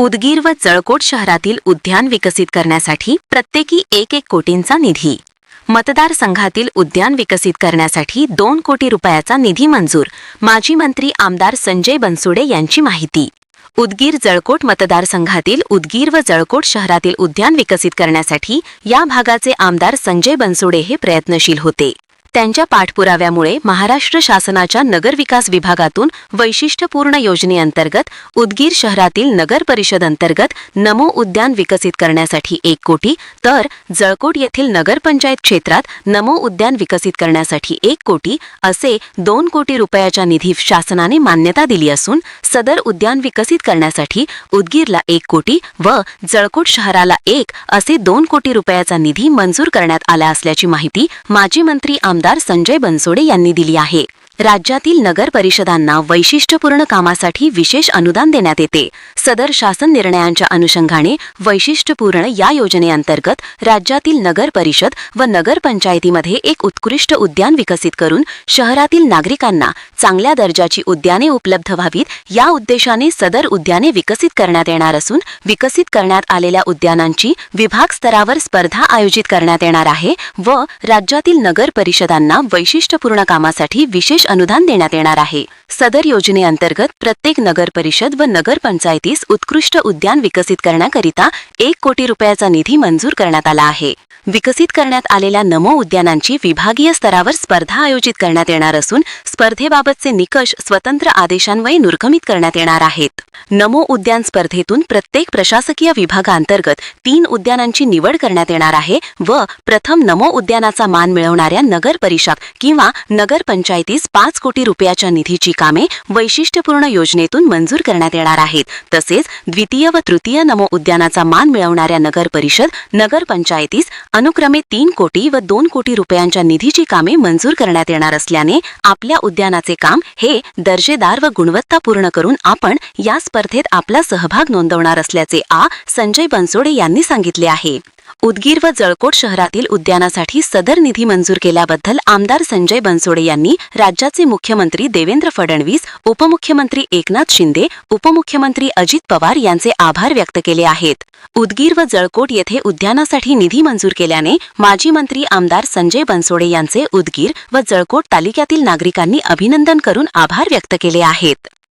उदगीर व जळकोट शहरातील उद्यान विकसित करण्यासाठी प्रत्येकी एक एक कोटींचा निधी. मतदारसंघातील उद्यान विकसित करण्यासाठी दोन कोटी रुपयाचा निधी मंजूर माजी मंत्री आमदार संजय बनसुडे यांची माहिती. उदगीर जळकोट मतदारसंघातील उदगीर व जळकोट शहरातील उद्यान विकसित करण्यासाठी या भागाचे आमदार संजय बनसुडे हे प्रयत्नशील होते. त्यांच्या पाठपुराव्यामुळे महाराष्ट्र शासनाच्या नगरविकास विभागातून वैशिष्ट्यपूर्ण योजनेअंतर्गत उदगीर शहरातील नगर परिषद अंतर्गत नमो उद्यान विकसित करण्यासाठी एक कोटी तर जळकोट येथील नगरपंचायत क्षेत्रात नमो उद्यान विकसित करण्यासाठी एक कोटी असे दोन कोटी रुपयाच्या निधी शासनाने मान्यता दिली असून सदर उद्यान विकसित करण्यासाठी उदगीरला एक कोटी व जळकोट शहराला एक असे दोन कोटी रुपयाचा निधी मंजूर करण्यात आला असल्याची माहिती माजी मंत्री आमदार संजय बनसोडे यांनी दिली आहे. राज्यातील नगर परिषदांना वैशिष्ट्यपूर्ण कामासाठी विशेष अनुदान देण्यात येते. सदर शासन निर्णयांच्या अनुषंगाने वैशिष्ट्यपूर्ण या योजनेअंतर्गत राज्यातील नगर परिषद व नगरपंचायतीमध्ये एक उत्कृष्ट उद्यान विकसित करून शहरातील नागरिकांना चांगल्या दर्जाची उद्याने उपलब्ध व्हावीत या उद्देशाने सदर उद्याने विकसित करण्यात येणार असून विकसित करण्यात आलेल्या उद्यानांची विभाग स्तरावर स्पर्धा आयोजित करण्यात येणार आहे व राज्यातील नगर परिषदांना वैशिष्ट्यपूर्ण कामासाठी विशेष अनुदान देण्यात येणार आहे. सदर योजनेअंतर्गत प्रत्येक नगर परिषद व नगरपंचायतीस उत्कृष्ट उद्यान विकसित करण्याकरिता एक कोटी रुपयाचा निधी मंजूर करण्यात आला आहे. विकसित करण्यात आलेल्या नमो उद्यानांची विभागीय स्तरावर स्पर्धा आयोजित करण्यात येणार असून स्पर्धेबाबतचे निकष स्वतंत्र आदेशान्वये निर्गमित करण्यात येणार आहेत. नमो उद्यान स्पर्धेतून प्रत्येक प्रशासकीय विभागांतर्गत तीन उद्यानांची निवड करण्यात येणार आहे व प्रथम नमो उद्यानाचा मान मिळवणाऱ्या नगर परिषद किंवा नगरपंचायतीस पाच कोटी रुपयाच्या निधीची कामे वैशिष्ट्यपूर्ण योजनेतून मंजूर करण्यात येणार आहेत. तसेच द्वितीय व तृतीय नमो उद्यानाचा मान मिळवणाऱ्या नगर परिषद नगरपंचायतीस अनुक्रमे तीन कोटी व दोन कोटी रुपयांच्या निधीची कामे मंजूर करण्यात येणार असल्याने आपल्या उद्यानाचे काम हे दर्जेदार व गुणवत्तापूर्ण करून आपण या स्पर्धेत आपला सहभाग नोंदवणार असल्याचे आ. संजय बनसोडे यांनी सांगितले आहे. उदगीर व जळकोट शहरातील उद्यानासाठी सदर निधी मंजूर केल्याबद्दल आमदार संजय बनसोडे यांनी राज्याचे मुख्यमंत्री देवेंद्र फडणवीस उपमुख्यमंत्री एकनाथ शिंदे उपमुख्यमंत्री अजित पवार यांचे आभार व्यक्त केले आहेत. उदगीर व जळकोट येथे उद्यानासाठी निधी मंजूर केल्याने माजी मंत्री आमदार संजय बनसोडे यांचे उदगीर व जळकोट तालुक्यातील नागरिकांनी अभिनंदन करून आभार व्यक्त केले आहेत.